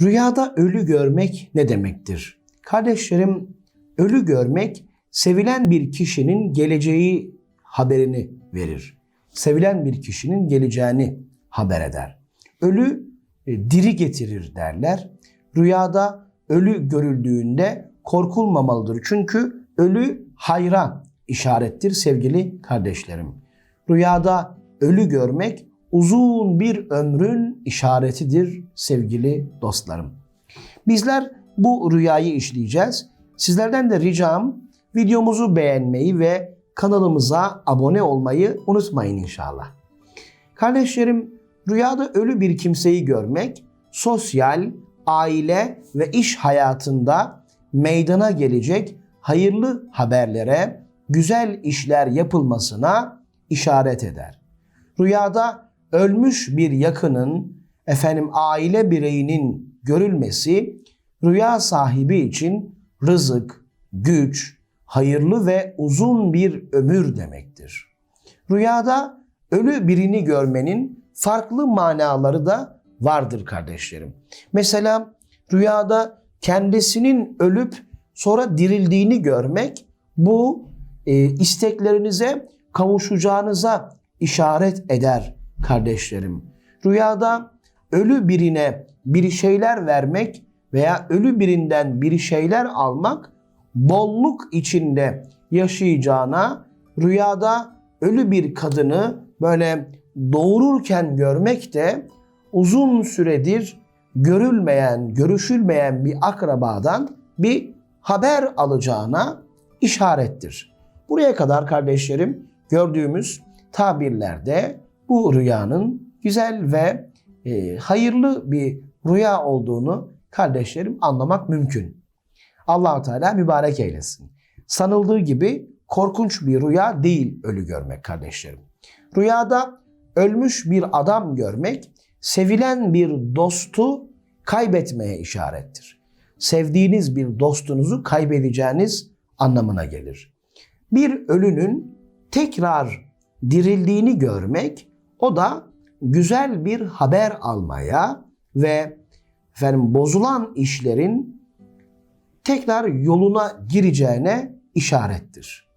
Rüyada ölü görmek ne demektir? Kardeşlerim, ölü görmek sevilen bir kişinin geleceği haberini verir. Sevilen bir kişinin geleceğini haber eder. Ölü e, diri getirir derler. Rüyada ölü görüldüğünde korkulmamalıdır. Çünkü ölü hayra işarettir sevgili kardeşlerim. Rüyada ölü görmek uzun bir ömrün işaretidir sevgili dostlarım. Bizler bu rüyayı işleyeceğiz. Sizlerden de ricam videomuzu beğenmeyi ve kanalımıza abone olmayı unutmayın inşallah. Kardeşlerim, rüyada ölü bir kimseyi görmek sosyal, aile ve iş hayatında meydana gelecek hayırlı haberlere, güzel işler yapılmasına işaret eder. Rüyada ölmüş bir yakının, efendim aile bireyinin görülmesi rüya sahibi için rızık, güç, hayırlı ve uzun bir ömür demektir. Rüyada ölü birini görmenin farklı manaları da vardır kardeşlerim. Mesela rüyada kendisinin ölüp sonra dirildiğini görmek bu e, isteklerinize kavuşacağınıza işaret eder kardeşlerim. Rüyada ölü birine bir şeyler vermek veya ölü birinden bir şeyler almak bolluk içinde yaşayacağına rüyada ölü bir kadını böyle doğururken görmek de uzun süredir görülmeyen, görüşülmeyen bir akrabadan bir haber alacağına işarettir. Buraya kadar kardeşlerim gördüğümüz tabirlerde bu rüyanın güzel ve e, hayırlı bir rüya olduğunu kardeşlerim anlamak mümkün. allah Teala mübarek eylesin. Sanıldığı gibi korkunç bir rüya değil ölü görmek kardeşlerim. Rüyada ölmüş bir adam görmek sevilen bir dostu kaybetmeye işarettir. Sevdiğiniz bir dostunuzu kaybedeceğiniz anlamına gelir. Bir ölünün tekrar dirildiğini görmek o da güzel bir haber almaya ve efendim bozulan işlerin tekrar yoluna gireceğine işarettir.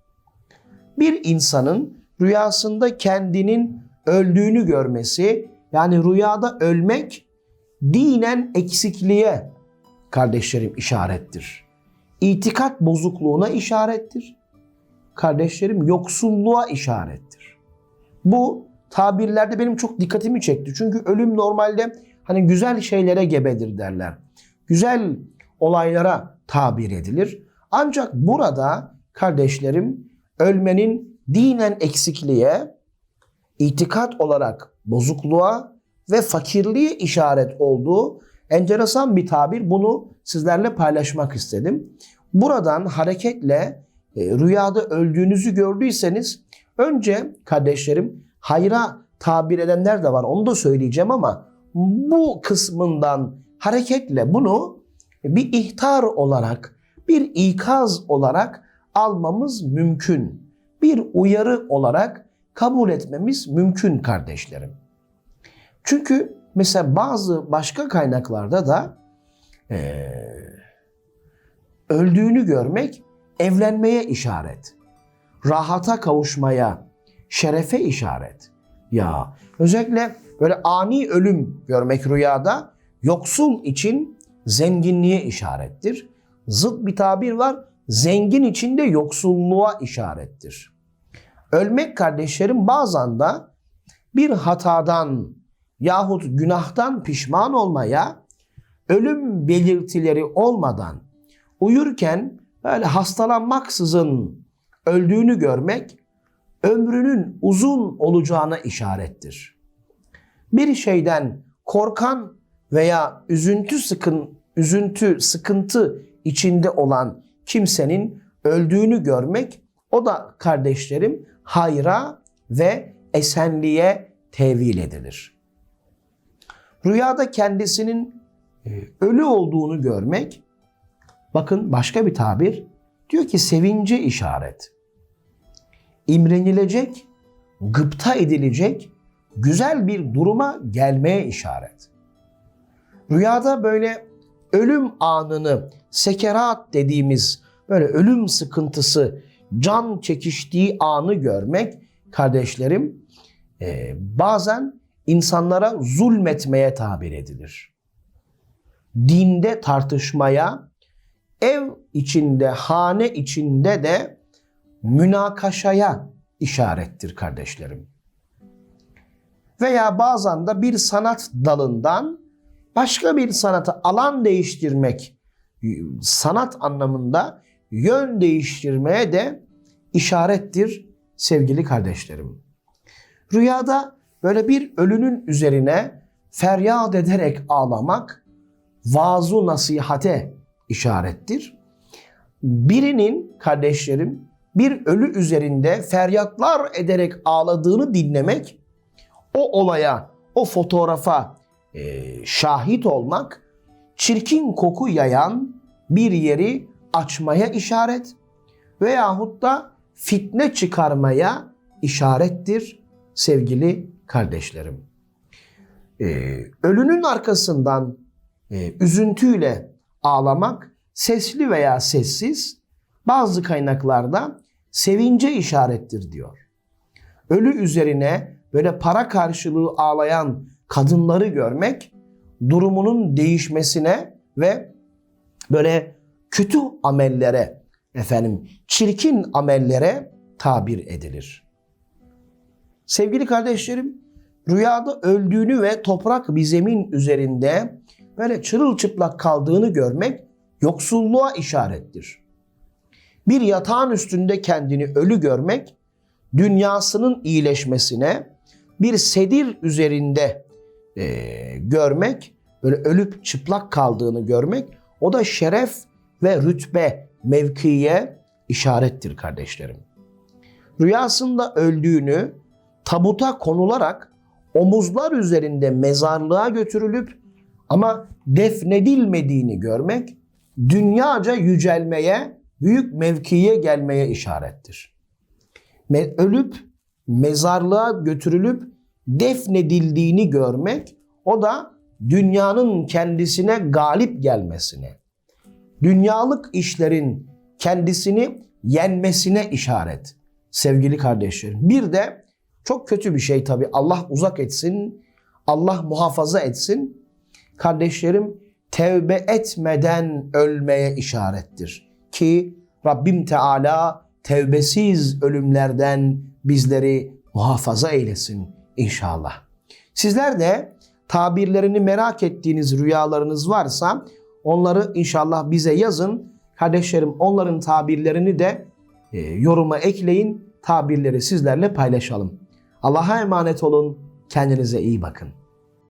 Bir insanın rüyasında kendinin öldüğünü görmesi yani rüyada ölmek dinen eksikliğe kardeşlerim işarettir. İtikat bozukluğuna işarettir. Kardeşlerim yoksulluğa işarettir. Bu tabirlerde benim çok dikkatimi çekti. Çünkü ölüm normalde hani güzel şeylere gebedir derler. Güzel olaylara tabir edilir. Ancak burada kardeşlerim ölmenin dinen eksikliğe, itikat olarak bozukluğa ve fakirliğe işaret olduğu enteresan bir tabir. Bunu sizlerle paylaşmak istedim. Buradan hareketle e, rüyada öldüğünüzü gördüyseniz önce kardeşlerim hayra tabir edenler de var. Onu da söyleyeceğim ama bu kısmından hareketle bunu bir ihtar olarak, bir ikaz olarak almamız mümkün. Bir uyarı olarak kabul etmemiz mümkün kardeşlerim. Çünkü mesela bazı başka kaynaklarda da e, öldüğünü görmek evlenmeye işaret, rahata kavuşmaya, şerefe işaret. Ya özellikle böyle ani ölüm görmek rüyada yoksul için zenginliğe işarettir. Zıt bir tabir var. Zengin için de yoksulluğa işarettir. Ölmek kardeşlerim bazen de bir hatadan yahut günahtan pişman olmaya, ölüm belirtileri olmadan uyurken böyle hastalanmaksızın öldüğünü görmek ömrünün uzun olacağına işarettir. Bir şeyden korkan veya üzüntü sıkın üzüntü, sıkıntı içinde olan kimsenin öldüğünü görmek o da kardeşlerim hayra ve esenliğe tevil edilir. Rüyada kendisinin e, ölü olduğunu görmek bakın başka bir tabir diyor ki sevince işaret. İmrenilecek, gıpta edilecek güzel bir duruma gelmeye işaret. Rüyada böyle ölüm anını, sekerat dediğimiz böyle ölüm sıkıntısı, can çekiştiği anı görmek kardeşlerim e, bazen insanlara zulmetmeye tabir edilir. Dinde tartışmaya, ev içinde, hane içinde de münakaşaya işarettir kardeşlerim. Veya bazen de bir sanat dalından başka bir sanata alan değiştirmek, sanat anlamında yön değiştirmeye de işarettir sevgili kardeşlerim. Rüyada böyle bir ölünün üzerine feryat ederek ağlamak vaaz nasihate işarettir. Birinin kardeşlerim bir ölü üzerinde feryatlar ederek ağladığını dinlemek o olaya, o fotoğrafa e, şahit olmak çirkin koku yayan bir yeri açmaya işaret veyahut da fitne çıkarmaya işarettir sevgili kardeşlerim. E, ölünün arkasından e, üzüntüyle ağlamak sesli veya sessiz bazı kaynaklarda sevince işarettir diyor. Ölü üzerine böyle para karşılığı ağlayan kadınları görmek durumunun değişmesine ve böyle kötü amellere efendim çirkin amellere tabir edilir. Sevgili kardeşlerim, rüyada öldüğünü ve toprak bir zemin üzerinde böyle çırılçıplak kaldığını görmek yoksulluğa işarettir. Bir yatağın üstünde kendini ölü görmek dünyasının iyileşmesine, bir sedir üzerinde e, görmek, böyle ölüp çıplak kaldığını görmek o da şeref ve rütbe, mevkiye işarettir kardeşlerim. Rüyasında öldüğünü tabuta konularak omuzlar üzerinde mezarlığa götürülüp ama defnedilmediğini görmek dünyaca yücelmeye, büyük mevkiye gelmeye işarettir. Ölüp mezarlığa götürülüp defnedildiğini görmek o da dünyanın kendisine galip gelmesine, dünyalık işlerin kendisini yenmesine işaret sevgili kardeşlerim. Bir de çok kötü bir şey tabii Allah uzak etsin, Allah muhafaza etsin. Kardeşlerim tevbe etmeden ölmeye işarettir. Ki Rabbim Teala tevbesiz ölümlerden bizleri muhafaza eylesin inşallah. Sizler de tabirlerini merak ettiğiniz rüyalarınız varsa onları inşallah bize yazın. Kardeşlerim onların tabirlerini de e, yoruma ekleyin. Tabirleri sizlerle paylaşalım. Allah'a emanet olun. Kendinize iyi bakın.